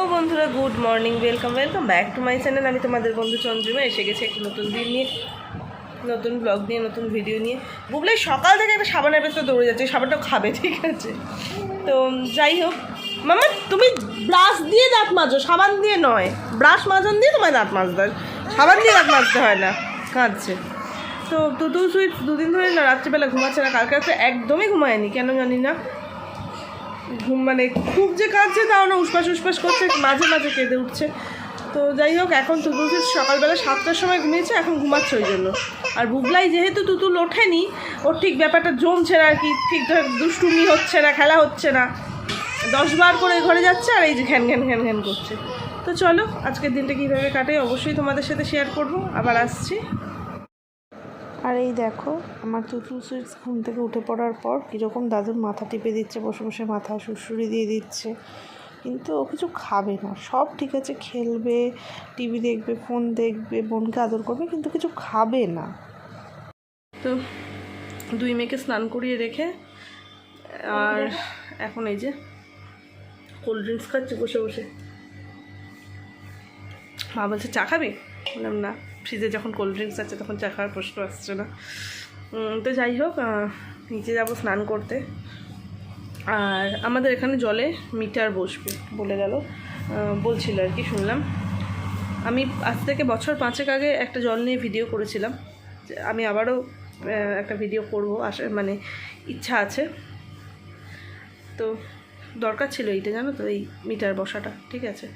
ও বন্ধুরা, good morning, welcome welcome back to my channel. আমি তোমাদের বন্ধু চন্দ্রিমা, এসে গেছি একটি নতুন দিন নিয়ে, নতুন ব্লগ নিয়ে, নতুন ভিডিও নিয়ে। বুবলাই সকাল থেকে একটা সাবানের ভেতরে দৌড়ে যাচ্ছে সাবানটা খাবে, ঠিক আছে? তো যাই হোক, মামা, তুমি ব্রাশ দিয়ে দাঁত মাজো, সাবান দিয়ে নয়। ব্রাশ মাজন দিয়ে তোমায় দাঁত মাজতে সাবান দিয়ে দাঁত মাজতে হয় না, কাঁদছে। তো দুদু দুদিন ধরে না, রাত্রিবেলা ঘুমাচ্ছে না, কালকে একদমই ঘুমায়নি, কেন জানি না। ঘুম মানে খুব যে কাঁদছে তাও না উসপাস উসপাস করছে, মাঝে মাঝে কেঁদে উঠছে। তো যাই হোক, এখন তুতুল সকালবেলা সাতটার সময় ঘুমিয়েছে, এখন ঘুমাচ্ছে ওই জন্য। আর বুগলাই যেহেতু তুতুল ওঠেনি, ওর ঠিক ব্যাপারটা জমছে না আর কি, ঠিক দুষ্টুমি হচ্ছে না, খেলা হচ্ছে না। দশ বার করে ঘরে যাচ্ছে আর এই যে ঘ্যান ঘ্যান ঘ্যান ঘ্যান করছে। তো চলো, আজকের দিনটা কীভাবে কাটে অবশ্যই তোমাদের সাথে শেয়ার করব। আবার আসছি। আর এই দেখো, আমার তুতুল সুইটস ঘুম থেকে উঠে পড়ার পর কীরকম দাদুর মাথা টিপে দিচ্ছে, বসে বসে মাথা সুড়সুড়ি দিয়ে দিচ্ছে। কিন্তু ও কিছু খাবে না। সব ঠিক আছে, খেলবে টিভি দেখবে ফোন দেখবে, বোনকে আদর করবে, কিন্তু কিছু খাবে না। তো দুই মেয়েকে স্নান করিয়ে রেখে, আর এখন এই যে কোল্ড ড্রিঙ্কস খাচ্ছে বসে বসে। মা বলছে, চা খাবি? বললাম, না। ফ্রিজে যখন কোল্ড ড্রিঙ্কস আছে তখন চা খাওয়ার প্রশ্ন আসছে না। তো যাই হোক নিচে যাব স্নান করতে। আর আমাদের এখানে জলে মিটার বসবে বলে গেল। বলছিল আর কি, শুনলাম। আমি আজ থেকে বছর পাঁচেক আগে একটা জল নিয়ে ভিডিও করেছিলাম। আমি আবারও একটা ভিডিও করব আসে মানে ইচ্ছা আছে। তো দরকার ছিল এইটা, জানো তো, এই মিটার বসাটা, ঠিক আছে?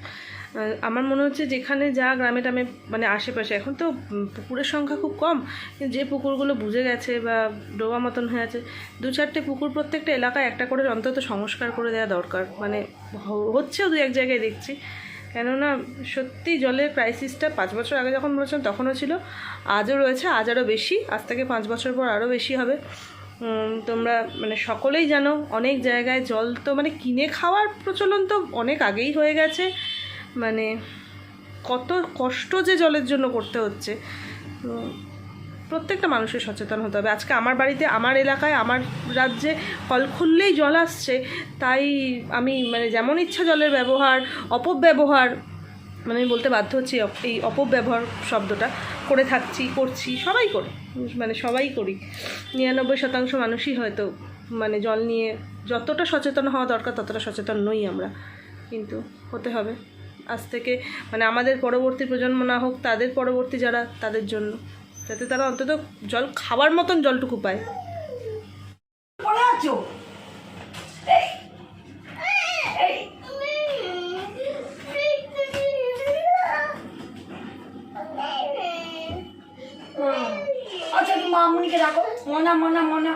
আমার মনে হচ্ছে যেখানে যা গ্রামে টামে মানে আশেপাশে, এখন তো পুকুরের সংখ্যা খুব কম, যে পুকুরগুলো বুঝে গেছে বা ডোবা মতন হয়ে আছে, দু চারটে পুকুর প্রত্যেকটা এলাকায় একটা করে অন্তত সংস্কার করে দেওয়া দরকার মানে হচ্ছেও দু এক জায়গায় দেখছি। কেননা, সত্যি জলের ক্রাইসিসটা পাঁচ বছর আগে যখন বলেছিলাম, তখনও ছিল, আজও রয়েছে, আজ আরও বেশি, আজ থেকে পাঁচ বছর পর আরও বেশি হবে। তোমরা মানে সকলেই জানো, অনেক জায়গায় জল তো মানে কিনে খাওয়ার প্রচলন তো অনেক আগেই হয়ে গেছে মানে কত কষ্ট যে জলের জন্য করতে হচ্ছে। প্রত্যেকটা মানুষের সচেতন হতে হবে। আজকে আমার বাড়িতে, আমার এলাকায়, আমার রাজ্যে কল খুললেই জল আসছে, তাই আমি মানে যেমন ইচ্ছা জলের ব্যবহার, অপব্যবহার মানে আমি বলতে বাধ্য হচ্ছি এই অপব্যবহার শব্দটা করে থাকছি, করছি, সবাই করে মানে সবাই করি। নিরানব্বই শতাংশ মানুষই হয়তো মানে জল নিয়ে যতটা সচেতন হওয়া দরকার, ততটা সচেতন নই আমরা। কিন্তু হতে হবে। আজ থেকে মানে আমাদের পরবর্তী প্রজন্ম না হোক তাদের পরবর্তী যারা তাদের জন্য। যাতে তারা অন্তত জল খাবার মতন জলটুকু পায়। আচ্ছা মনা মনা মনা।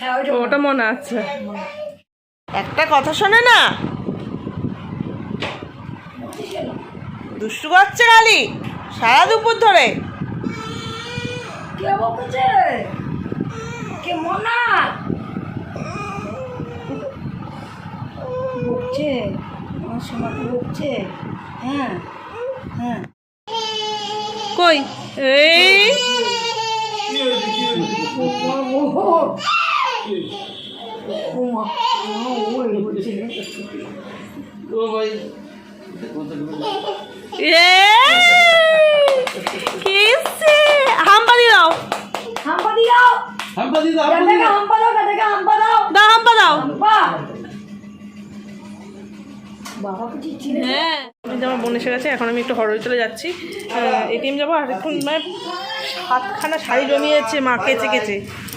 হ্যাঁ ওটা মনে আছে একটা কথা শোনে না? দুষ্টু করছে খালি সারা দুপুর ধরে। কে বলছে কে মনা বকছে আমার সোনাকে বকছে। হ্যাঁ হ্যাঁ। কই? এই। ওমা ওই বলছে কি এসছে? হাম্পা দিয়ে দাও হাম্পা দিও হাম্পা দি দাও হাম্পা দাও গাটাকে হাম্পা দাও দাও হাম্পা দাও হ্যাঁ। আমার বোন এসে গেছে এখন আমি একটু হরইতলে যাচ্ছি। এটিএম যাব আর এখন মানে সাতখানা শাড়ি জমিয়েছে মা কেচে কেচে।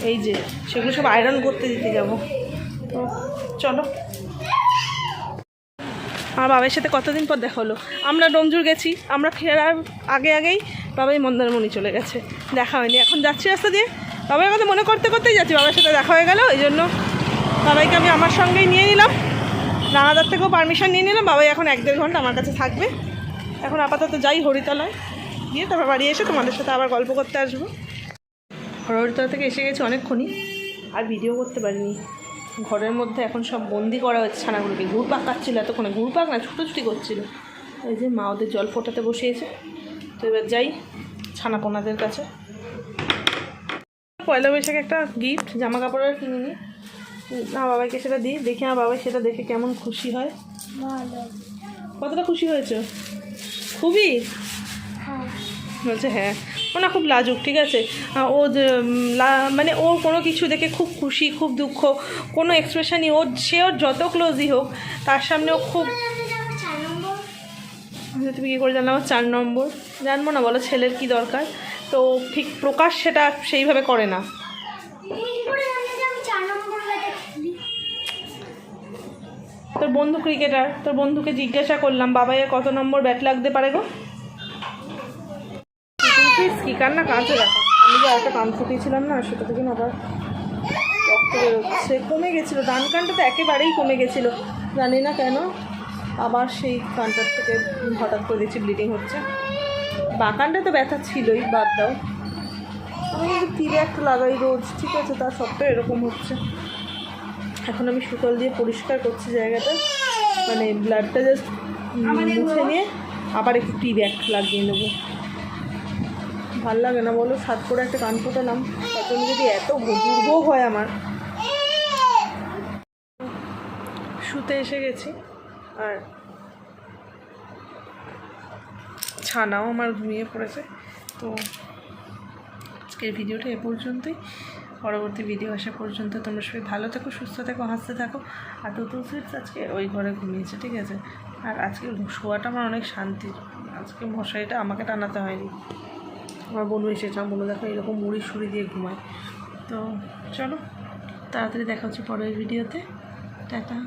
এই যে সেগুলো সব আয়রন করতে দিতে যাব। তো চলো। আমার বাবার সাথে কতদিন পর দেখা হলো? আমরা ডোমজুর গেছি, আমরা ফেরার আগে আগেই বাবাই মন্দারমণি চলে গেছে, দেখা হয়নি। এখন যাচ্ছি রাস্তা দিয়ে। বাবার কথা মনে করতে করতেই যাচ্ছি, বাবার সাথে দেখা হয়ে গেল, এই জন্য বাবাইকে আমি আমার সঙ্গেই নিয়ে নিলাম। রানাদার থেকেও পারমিশন নিয়ে নিলাম, বাবাই এখন এক দেড় ঘণ্টা আমার কাছে থাকবে। এখন আপাতত যাই হরিতলায়, গিয়ে তারপর বাড়ি এসে তোমাদের সাথে আবার গল্প করতে আসব। হরিতলা থেকে এসে গেছি অনেকক্ষণই, আর ভিডিও করতে পারিনি। ঘরের মধ্যে এখন সব বন্দি করা হচ্ছে ছানাগুলোকে। ঘুরপাক কাচ্ছিল এতক্ষণে ঘুরপাক না ছুটোছুটি করছিল। এই যে মা ওদের জল ফোটাতে বসিয়েছে। তো এবার যাই ছানাপোনাদের কাছে। পয়লা বৈশাখে একটা গিফট জামা কাপড় আর কিনে নিই না বাবাকে সেটা দিই দেখি আমার বাবাই সেটা দেখে কেমন খুশি হয়। কতটা খুশি হয়েছো? খুবই? বলছে হ্যাঁ। ও না খুব লাজুক ঠিক আছে? ও মানে ওর কোনো কিছু দেখে খুব খুশি খুব দুঃখ কোনো এক্সপ্রেশনই ওর সে ওর যত ক্লোজই হোক তার সামনে ও খুব আচ্ছা, তুমি কী করে জানলাম চার নম্বর। জানব না বলো ছেলের কি দরকার? তো ঠিক প্রকাশ সেটা সেইভাবে করে না। তোর বন্ধু ক্রিকেটার তোর বন্ধুকে জিজ্ঞাসা করলাম বাবাইয়ের কত নম্বর ব্যাট লাগতে পারে গো? কি কান্না? কাঁচে রাখো আমি যে একটা কান ফুটিয়েছিলাম না সেটা থেকে না আবার রক্ত বেরোচ্ছে কমে গেছিল। ডান কানটা তো একেবারেই কমে গেছিল। জানি না কেন। আবার সেই কানটার থেকে হঠাৎ করে দেখছি ব্লিডিং হচ্ছে। বাঁকানটা তো ব্যথা ছিলই বাদ দাও। আমি কিন্তু তীরে একটা লাগাই রোজ ঠিক আছে তার সত্ত্বেও এরকম হচ্ছে। এখন আমি সুতল দিয়ে পরিষ্কার করছি জায়গাটা। মানে ব্লাডটা জাস্ট মুছে নিয়ে আবার একটু টি ব্যাগ লাগিয়ে নেব। ভালো লাগে না বলো, সাত করে একটা কান ফুটালাম। জন্য যদি এত দুর্ভোগ হয় আমার। শুতে এসে গেছি, আর ছানাও আমার ঘুমিয়ে পড়েছে। তো আজকের ভিডিওটা এ পর্যন্তই। পরবর্তী ভিডিও আসা পর্যন্ত তোমরা সবাই ভালো থাকো, সুস্থ থাকো, হাসতে থাকো। আর টুটু সুইটস আজকে ওই ঘরে ঘুমিয়েছে, ঠিক আছে? আর আজকে শোয়াটা আমার অনেক শান্তির। আজকে মশারিটা আমাকে টানাতে হয়নি। আমার বোনু এসেছে আমার বন্ধু দেখো এরকম মুড়ি সুড়ি দিয়ে ঘুমায়। তো চলো, তাড়াতাড়ি দেখা হচ্ছে পরের ভিডিওতে। টাটা।